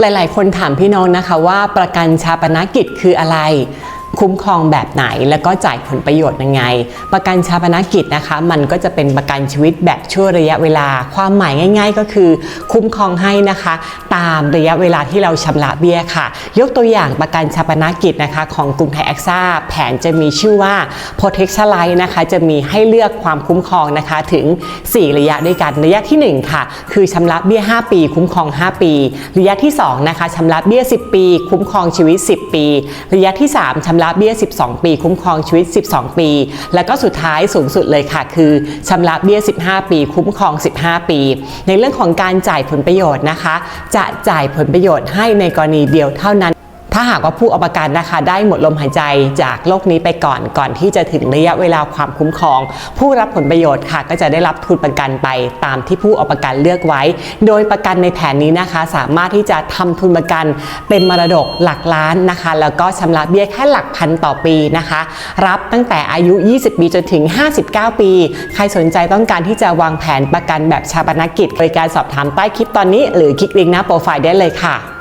หลาย ๆ คนถามพี่น้องนะคะว่าประกันชาปนกิจคืออะไร คุ้มครองแบบไหน แล้วก็จ่ายผลประโยชน์ยังไง ประกันชาปนกิจนะคะ มันก็จะเป็นประกันชีวิตแบบชั่วระยะเวลา ความหมายง่าย ๆ ก็คือ คุ้มครองให้นะคะ ตามระยะเวลาที่เราชำระเบี้ยค่ะ ยกตัวอย่างประกันชาปนกิจนะคะของกรุงไทยแอคซ่าแผนจะมีชื่อว่า Protection Life นะคะจะมีให้เลือกความคุ้มครองนะคะถึง 4 ระยะด้วยกันระยะทีหนึ่1 ค่ะ คือชำระเบี้ย 5 ปี คุ้มครอง 5 ปี ระยะที่2นะคะชำระเบี้ย 10 ปี คุ้มครองชีวิต 10 ปี ระยะที่ 3ชำระเบี้ย 12 ปี คุ้มครองชีวิต 12 ปี แล้วก็สุดท้ายสูงสุดเลยค่ะ คือชำระเบี้ย 15 ปี คุ้มครอง 15 ปี ในเรื่องของการจ่ายผลประโยชน์นะคะ จะจ่ายผลประโยชน์ให้ในกรณีเดียวเท่านั้น ถ้าหากว่าผู้เอาประกันนะคะ ได้หมดลมหายใจจากโลกนี้ไปก่อนก่อนที่จะถึงระยะเวลาความคุ้มครอง ผู้รับผลประโยชน์ค่ะ ก็จะได้รับทุนประกันไปตามที่ผู้เอาประกันเลือกไว้ โดยประกันในแผนนี้นะคะ สามารถที่จะทำทุนประกันเป็นมรดกหลักล้านนะคะ แล้วก็ชำระเบี้ยแค่หลักพันต่อปีนะคะ รับตั้งแต่อายุ 20 ปีจนถึง 59 ปี ใครสนใจต้องการที่จะวางแผนประกันแบบชาปนกิจบริการสอบถามใต้คลิปตอนนี้ หรือคลิกลิงก์หน้าโปรไฟล์ได้เลยค่ะ